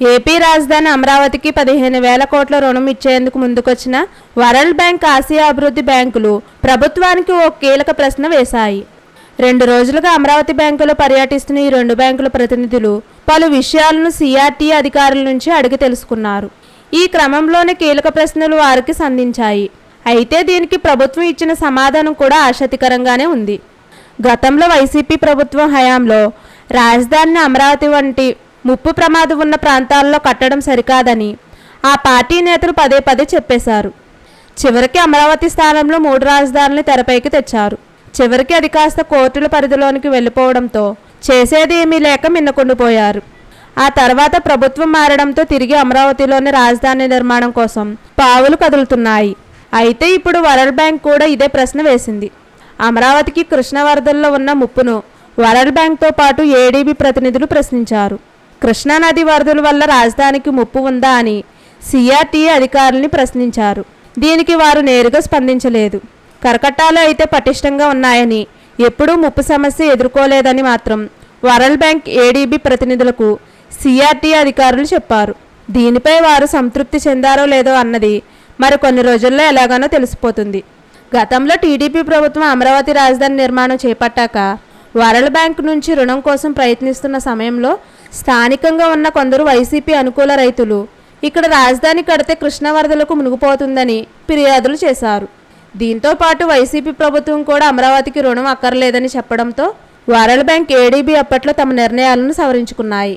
AP రాజధాని అమరావతికి పదిహేను వేల కోట్ల రుణం ఇచ్చేందుకు ముందుకొచ్చిన వరల్డ్ బ్యాంక్ ఆసియా అభివృద్ధి బ్యాంకులు ప్రభుత్వానికి ఓ కీలక ప్రశ్న వేశాయి. రెండు రోజులుగా అమరావతి బ్యాంకులో పర్యటిస్తున్న ఈ రెండు బ్యాంకుల ప్రతినిధులు పలు విషయాలను సిఆర్టీ అధికారుల నుంచి అడిగి తెలుసుకున్నారు. ఈ క్రమంలోనే కీలక ప్రశ్నలు వారికి సంధించాయి. అయితే దీనికి ప్రభుత్వం ఇచ్చిన సమాధానం కూడా ఆసక్తికరంగానే ఉంది. గతంలో వైసీపీ ప్రభుత్వం హయాంలో రాజధానిని అమరావతి వంటి ముప్పు ప్రమాదం ఉన్న ప్రాంతాల్లో కట్టడం సరికాదని ఆ పార్టీ నేతలు పదే పదే చెప్పేశారు. చివరికి అమరావతి స్థానంలో మూడు రాజధానులు తెరపైకి తెచ్చారు. చివరికి అది కాస్త కోర్టుల పరిధిలోనికి వెళ్ళిపోవడంతో చేసేది ఏమీ లేక మిన్నకొండిపోయారు ఆ తర్వాత ప్రభుత్వం మారడంతో తిరిగి అమరావతిలోని రాజధాని నిర్మాణం కోసం పావులు కదులుతున్నాయి. అయితే ఇప్పుడు వరల్డ్ బ్యాంక్ కూడా ఇదే ప్రశ్న వేసింది. అమరావతికి కృష్ణ వరదల్లో ఉన్న ముప్పును వరల్డ్ బ్యాంక్తో పాటు ఏడీబీ ప్రతినిధులు ప్రశ్నించారు. కృష్ణానది వరదల వల్ల రాజధానికి ముప్పు ఉందా అని సిఆర్టీఏ అధికారుల్ని ప్రశ్నించారు. దీనికి వారు నేరుగా స్పందించలేదు. కరకట్టాలు అయితే పటిష్టంగా ఉన్నాయని ఎప్పుడూ ముప్పు సమస్య ఎదుర్కోలేదని మాత్రం వరల్డ్ బ్యాంక్ ఏడీబీ ప్రతినిధులకు సిఆర్టీ అధికారులు చెప్పారు. దీనిపై వారు సంతృప్తి చెందారో లేదో అన్నది మరి కొన్ని రోజుల్లో ఎలాగానో తెలిసిపోతుంది. గతంలో టీడీపీ ప్రభుత్వం అమరావతి రాజధాని నిర్మాణం చేపట్టాక వరల్డ్ బ్యాంక్ నుంచి రుణం కోసం ప్రయత్నిస్తున్న సమయంలో స్థానికంగా ఉన్న కొందరు వైసీపీ అనుకూల రైతులు. ఇక్కడ రాజధాని కడితే కృష్ణవరదలకు మునిగిపోతుందని ఫిర్యాదులు చేశారు. దీంతో పాటు వైసీపీ ప్రభుత్వం కూడా అమరావతికి రుణం అక్కర్లేదని చెప్పడంతో వరల్డ్ బ్యాంక్ ఏడీబీ అప్పట్లో తమ నిర్ణయాలను సవరించుకున్నాయి.